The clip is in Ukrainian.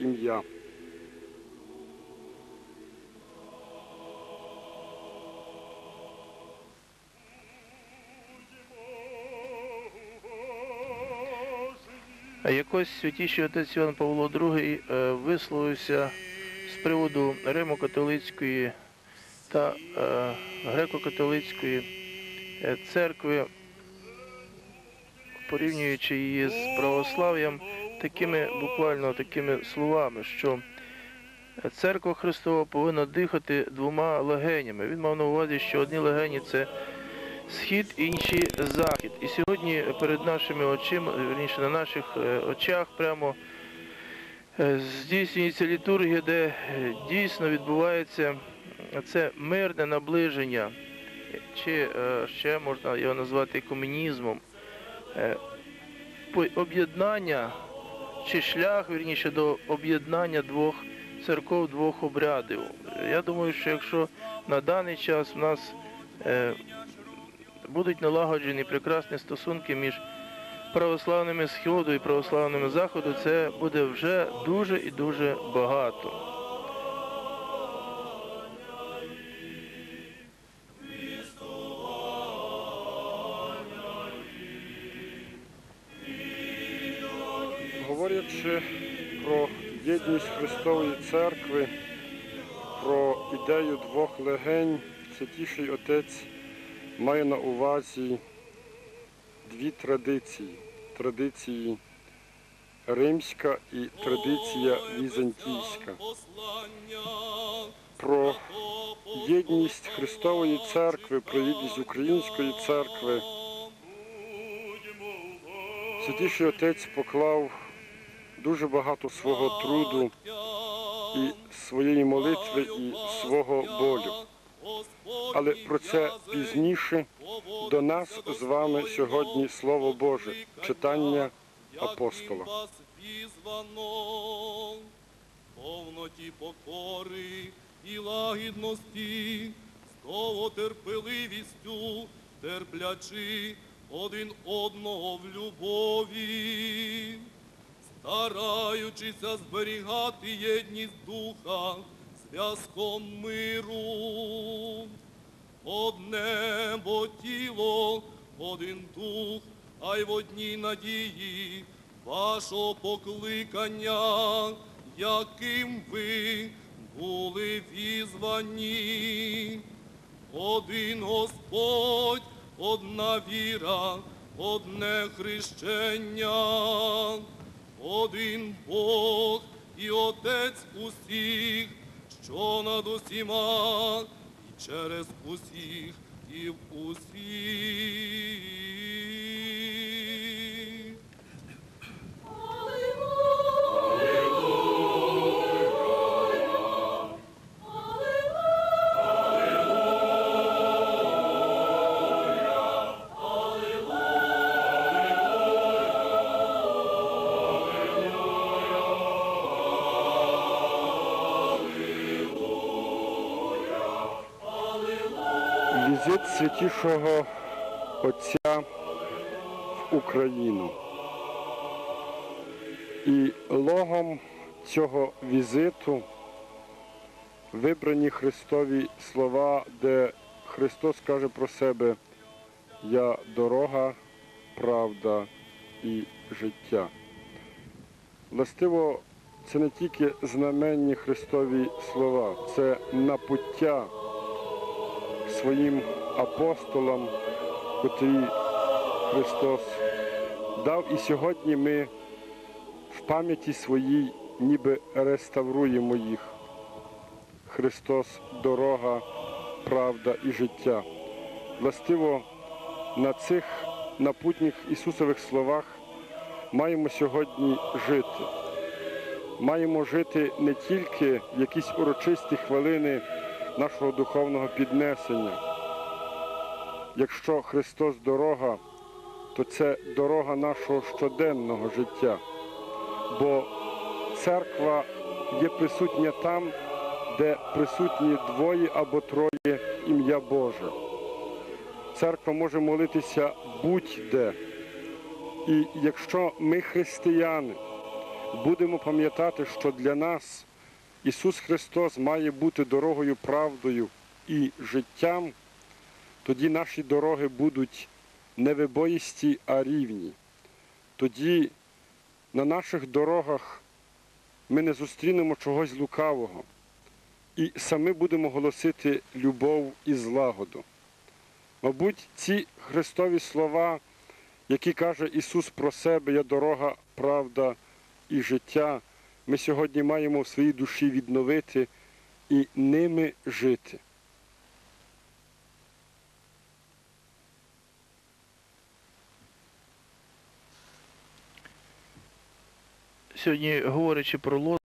ім'я. Якось святіший отець Іван Павло II е, висловився з приводу Римо-католицької та е, греко-католицької е, церкви, порівнюючи її з православ'ям такими буквально такими словами, що церква Христова повинна дихати двома легенями. Він мав на увазі, що одні легені це схід, інші захід. І сьогодні перед нашими очима, верніше на наших е, очах, прямо е, здійснюється літургія, де е, дійсно відбувається це мирне наближення, чи ще можна його назвати комунізмом, об'єднання чи шлях, вірніше, до об'єднання двох церков, двох обрядів. Я думаю, що якщо на даний час в нас е, будуть налагоджені прекрасні стосунки між православними Сходу і православними Заходу, це буде вже дуже і дуже багато. Говорячи про єдність Христової церкви, про ідею двох легень, Святіший Отець має на увазі дві традиції. Традиції римська і традиція візантійська. Про єдність Христової церкви, про єдність Української церкви. Святіший Отець поклав дуже багато свого труду і своєї молитви, і свого болю. Але про це пізніше до нас з вами сьогодні Слово Боже, читання апостола. повноті покори і лагідності, з довготерпеливістю, терплячи один одного в любові, стараючися зберігати єдність духа зв'язком миру. Одне бо тіло, один дух, а й в одній надії вашого покликання, яким ви були візвані. Один Господь, одна віра, одне хрещення, один Бог і Отець усіх, що над усіма, і через усіх, і в усіх. Візит святішого Отця в Україну. І логом цього візиту вибрані Христові слова, де Христос каже про себе Я дорога, правда і життя. Властиво, це не тільки знаменні Христові слова, це напуття своїм апостолам, котрі Христос дав. І сьогодні ми в пам'яті своїй ніби реставруємо їх. Христос дорога, правда і життя. Властиво на цих напутніх Ісусових словах маємо сьогодні жити. Маємо жити не тільки в якісь урочисті хвилини нашого духовного піднесення. Якщо Христос дорога, то це дорога нашого щоденного життя. Бо церква є присутня там, де присутні двоє або троє ім'я Боже. Церква може молитися будь-де. І якщо ми християни, будемо пам'ятати, що для нас Ісус Христос має бути дорогою, правдою і життям, тоді наші дороги будуть не вибоїсті, а рівні. Тоді на наших дорогах ми не зустрінемо чогось лукавого і самі будемо голосити любов і злагоду. Мабуть, ці Христові слова, які каже Ісус про себе, я дорога, правда і життя, ми сьогодні маємо в своїй душі відновити і ними жити. Сьогодні, говорячи про